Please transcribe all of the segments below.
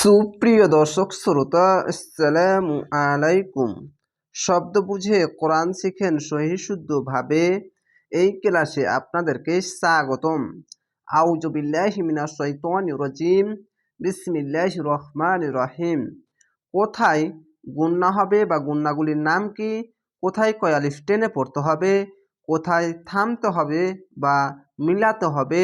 সুপ্রিয় দর্শক, শ্রোতা, আসসালামু আলাইকুম। শব্দ বুঝে কোরআন শিখেন সহিশুদ্ধভাবে এই ক্লাসে আপনাদেরকে স্বাগতম। আউজবিল্লাহি মিনাশ শাইতানির রাজিম। বিসমিল্লাহির রহমানির রহিম। কোথায় গুন্না হবে বা গুন্নাগুলির নাম কি? কোথায় কয়ালিফ টেনে পড়তে হবে? কোথায় থামতে হবে বা মিলাতে হবে?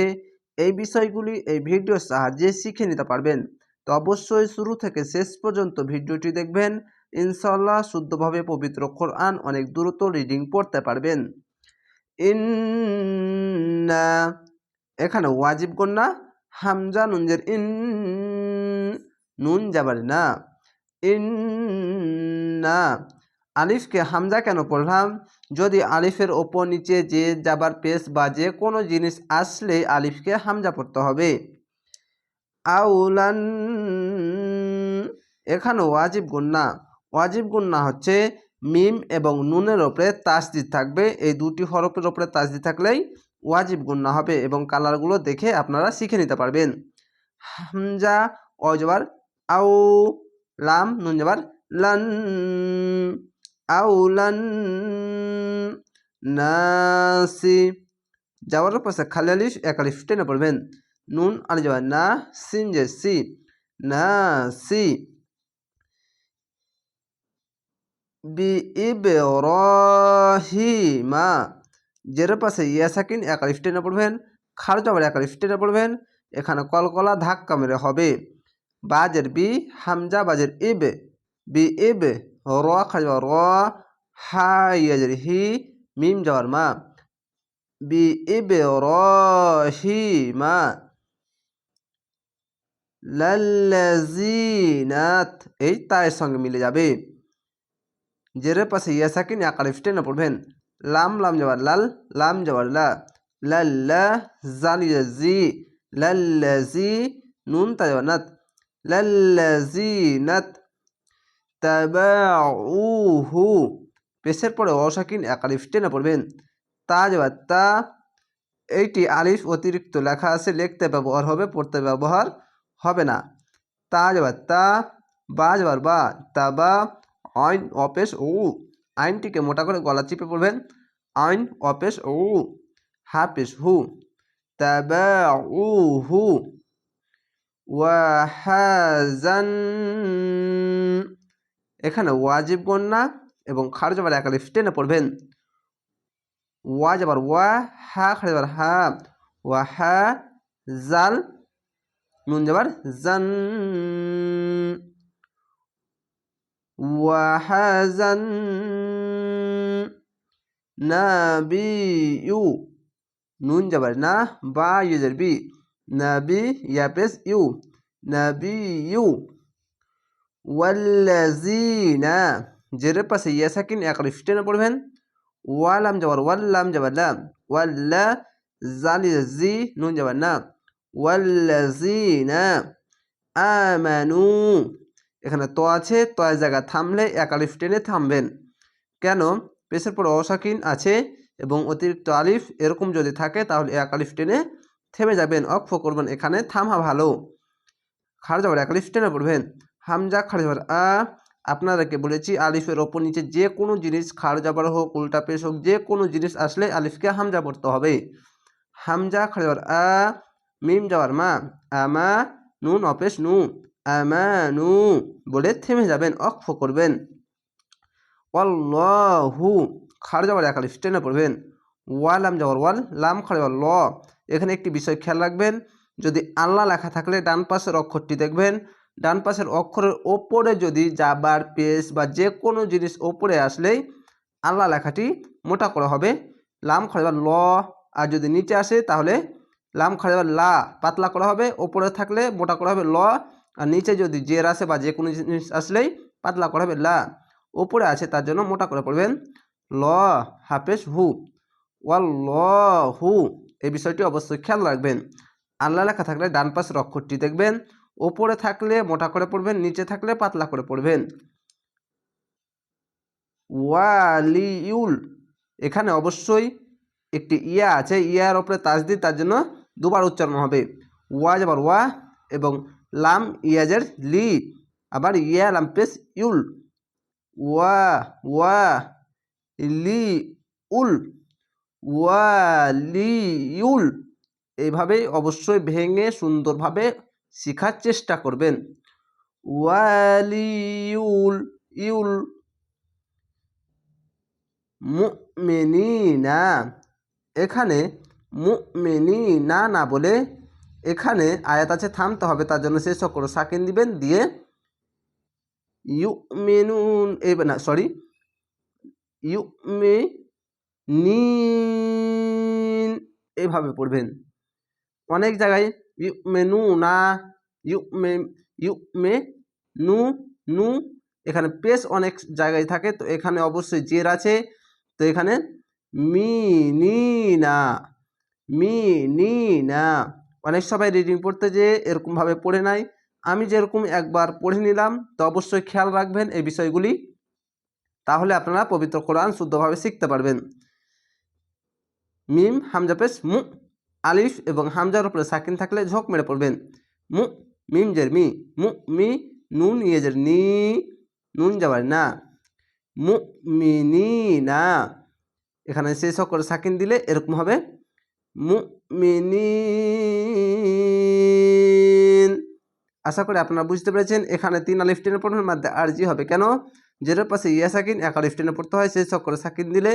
এই বিষয়গুলি এই ভিডিওর সাহায্যে শিখে নিতে পারবেন। তো অবশ্যই শুরু থেকে শেষ পর্যন্ত ভিডিওটি দেখবেন। ইনশাল্লাহ শুদ্ধভাবে পবিত্র কোরআন অনেক দ্রুত রিডিং পড়তে পারবেন। ইন্না এখানে ওয়াজিব কন্যা হামজা, নুনজের ইন, নুন যাবার না। ইন্না আলিফকে হামজা কেন পড়লাম? যদি আলিফের ওপর নিচে যে যাবার পেশ বা যে কোনো জিনিস আসলে আলিফকে হামজা পড়তে হবে। আউলান। এখানে ওয়াজিব গুন্না ওয়াজিব গুন্না হচ্ছে মিম এবং নুনের ওপরে তাসদিদ থাকবে। এই দুটি হরফের ওপরে তাসদিদ থাকলেই ওয়াজিব গুন্না হবে এবং কালারগুলো দেখে আপনারা শিখে নিতে পারবেন। হামজা অজবার আউ লাম, নুন যাবার লান, আউলান, নাসি। যাওয়ার পাশে খালি আলিফ, এক টেনে পড়বেন। নুন আলি যাবে না সিন যে সি না সি বি ইব্রাহিমা জের পাশে ইয়া সাকিন এক আলিফ পড়বেন খার যাবার এক আলিফ পড়বেন এখানে কলকলা ধাক্কা মেরে হবে বাজের বি হামজা বাজের ইব বি ইব র খাজবা র হা হি মিম যাওয়ার মা বি ইব রহিমা লাল্লাজিনাত এই তায়ের সঙ্গে মিলে যাবে। জেরের পাশে ইয়া সাকিন আকালিফ টেনে পড়বেন। লাম লাম যাবার লাল, লাম যাবার লা। লাল্লা জালি জি লাল্লাজি নুন তা যাবার নাত। লাল্লাজিনাত তাবাউহু। পেশের পরে অসাকিন একালিফ টেনে পড়বেন। তা যাবার তা। এইটি আলিফ অতিরিক্ত লেখা আছে, লিখতে ব্যবহার হবে, পড়তে ব্যবহার হবে না। তা যাবার তা বা যাবার বা, তা, বা, আইন অপেশ, ও, আইনটিকে মোটা করে গলা চিপে পড়বেন আইন অপেশ, ও, হাফেশ, হু হু ওয়াহাজান এখানে ওয়াজিব গন্যা এবং খার যাবার একালিফ টেনে পড়বেন। ওয়া যাবার ওয়া, হা খার যাবার হা, ওয়া, হা, জাল নুন যাবার জান ওয়াহাজান নাবিয়ু। নুন যাবার না বা ইউজার বি নাবি ইয়াপেস ইউ নাবিয়ু। ওয়াল্লাজিনা জেরের পাশে ইয়া সাকিন এক টেনে পড়বেন। ওয়ালাম যাবার ওয়াল্লাম যাবার লাম। ওয়াল্লা জালি জি নুন যাবার না আমানু। এখানে তো আছে তয় জায়গা থামলে এক আলিফ টেনে থামবেন। কেন? পেশের পর অসাকিন আছে এবং অতিরিক্ত আলিফ এরকম যদি থাকে, তাহলে এক আলিফ টেনে থেমে যাবেন, অক্ষ করবেন, এখানে থামা ভালো। খার যাবার এক টেনে পড়বেন। হামজা খার যাবার আ, আপনাদেরকে বলেছি আলিফের ওপর নিচে যে কোনো জিনিস খার যাবার হোক, উল্টা পেশ হোক, যে কোনো জিনিস আসলে আলিফকে হামজা পড়তে হবে। হামজা খার যাবার আ মিম যাওয়ার মা আমা নুন অপেশ নু আমানু বলে থেমে যাবেন, অক্ষ করবেন। অল্লাহু খার যাবার এক আলিফ টেনে পড়বেন। ওয়ালাম যাওয়ার ওয়াল, লাম খার যাওয়ার ল। এখানে একটি বিষয় খেয়াল রাখবেন, যদি আল্লাহ লেখা থাকলে ডান পাশের অক্ষরটি দেখবেন। ডান পাশের অক্ষরের ওপরে যদি যাবার পেস বা যে কোনো জিনিস ওপরে আসলেই আল্লাহ লেখাটি মোটা করা হবে। লাম খাড়াবার ল, আর যদি নিচে আসে তাহলে লাম খাড়াবার লা, পাতলা করা হবে, ওপরে থাকলে মোটা করা হবে ল, আর নিচে যদি জের আসে বা যে কোনো জিনিস আসলেই পাতলা করা হবে লা। ওপরে আছে তার জন্য মোটা করে পড়বেন ল, হাফেজ হু। ওয়াল ল হু এই বিষয়টি অবশ্যই খেয়াল রাখবেন। আল্লাহ লেখা থাকলে ডান পাশের অক্ষরটি দেখবেন, ওপরে থাকলে মোটা করে পড়বেন, নিচে থাকলে পাতলা করে পড়বেন। ওয়ালিউল, এখানে অবশ্যই একটি ইয়া আছে, ইয়ার ওপরে তাজদি তার জন্য দুবার উচ্চারণ হবে। ওয়া আবার ওয়া এবং লাম ইয়াজের লি, আবার ইয়া লাম পেস ইউল। ওয়া ওয়া লি উল। ওয়া লি ইউল। এইভাবে অবশ্যই ভেঙে সুন্দরভাবে শেখার চেষ্টা করবেন। ওয়ালিউল ইউল। মুমিনিনা। এখানে মুমিনিনা না না বলে এখানে আয়াত আছে, থামতে হবে, তার জন্য শেষ করে সাকিন দিবেন, দিয়ে ইউ মেনুন এই না সরি ইউ মে নিন এভাবে পড়বেন। অনেক জায়গায় ইউ মেনু না ইউ মে ইউ মে নু নু, এখানে পেস অনেক জায়গায় থাকে, তো এখানে অবশ্যই জের আছে, তো এখানে মিনি না মি, নি, না। অনেক সবাই রিডিং পড়তে যেয়ে এরকমভাবে পড়ে নাই। আমি যেরকম একবার পড়ে নিলাম, তো অবশ্যই খেয়াল রাখবেন এই বিষয়গুলি। তাহলে আপনারা পবিত্র কোরআন শুদ্ধভাবে শিখতে পারবেন। মিম, হামজা মু, আলিফ এবং হামজার উপরে সাকিন থাকলে ঝোঁক মেরে পড়বেন। মু, মিম জের মি, মু, মি, নুন ইয়েজের নি, নুন যাবার না। মু, মি, নি, না। এখানে শেষ করে সাকিন দিলে এরকম হবে মু মিনি আশা করি আপনারা বুঝতে পেরেছেন, এখানে তিন আলিফ টেনে পড়ার মধ্যে আরজি হবে। কেন? যেটার পাশে ইয়া সাকিন, এক আলিফ টেনে পড়তে হয়, সেই করে সাকিন দিলে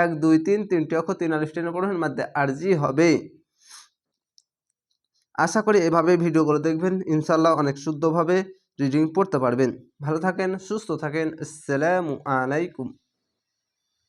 এক, দুই, তিন, তিনটি অক্ষর তিন আলিফ টেনে পড়ার মধ্যে আরজি হবে। আশা করি এভাবে ভিডিওগুলো দেখবেন। ইনশাল্লাহ অনেক শুদ্ধভাবে রিডিং পড়তে পারবেন। ভালো থাকেন, সুস্থ থাকেন। আসসালামু আলাইকুম।